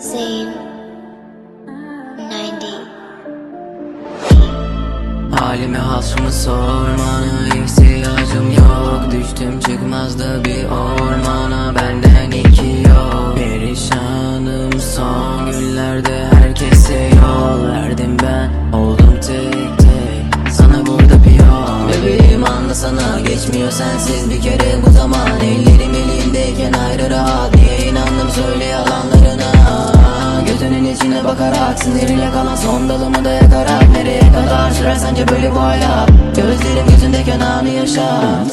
90 Halimi hasımı sormana ihtiyacım yok. Düştüm çıkmazdı bir ormana benden iki yok Perişanım son günlerde herkese yol verdim ben. Oldum tek tek sana burada piyon Bebeğim anlasana geçmiyor sensiz. Bir kere bu zaman Ellerim elindeyken ayrı rahat. Niye inandım söyle yalanları içine bakarak Siniriyle kalan son dalımı da yakarak Nereye kadar sürer sence böyle bu hayat? Gözlerim gözündeyken anı yaşat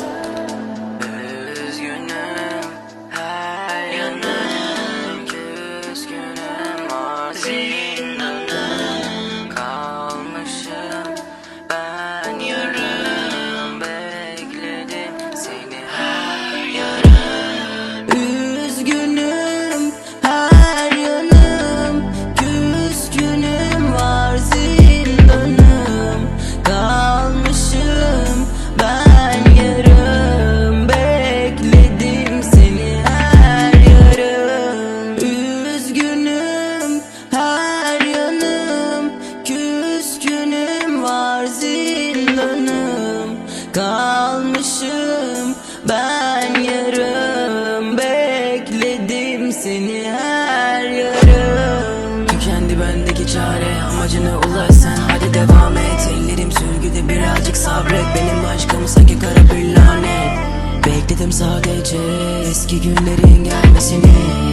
Üzgünüm her yanım Küskünüm o Kalmışım. Ben yarım Bekledim seni her yarım. Tükendi bendeki çare amacına ulaş sen hadi devam et Ellerim sürgüde birazcık sabret. Benim aşkım sanki kara bir lanet Bekledim sadece eski günlerin gelmesini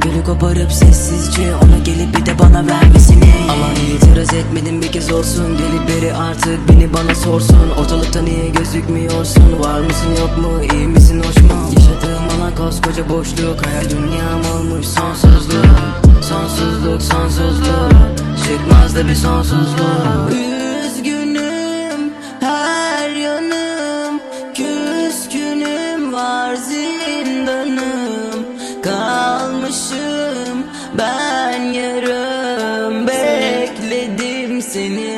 Gülü koparıp sessizce ona gelip bir de bana vermesini. Aman itiraz etmedim bir kez olsun. Gelip biri artık beni bana sorsun. Ortalıkta niye gözükmüyorsun? Var mısın yok mu? İyi misin hoş mu? Yaşadığım alan koskoca boşluk. Hayal dünyam olmuş sonsuzluk. Sonsuzluk sonsuzluk. Çıkmaz da bir sonsuzluk Kalmışım ben yarım Bekledim seni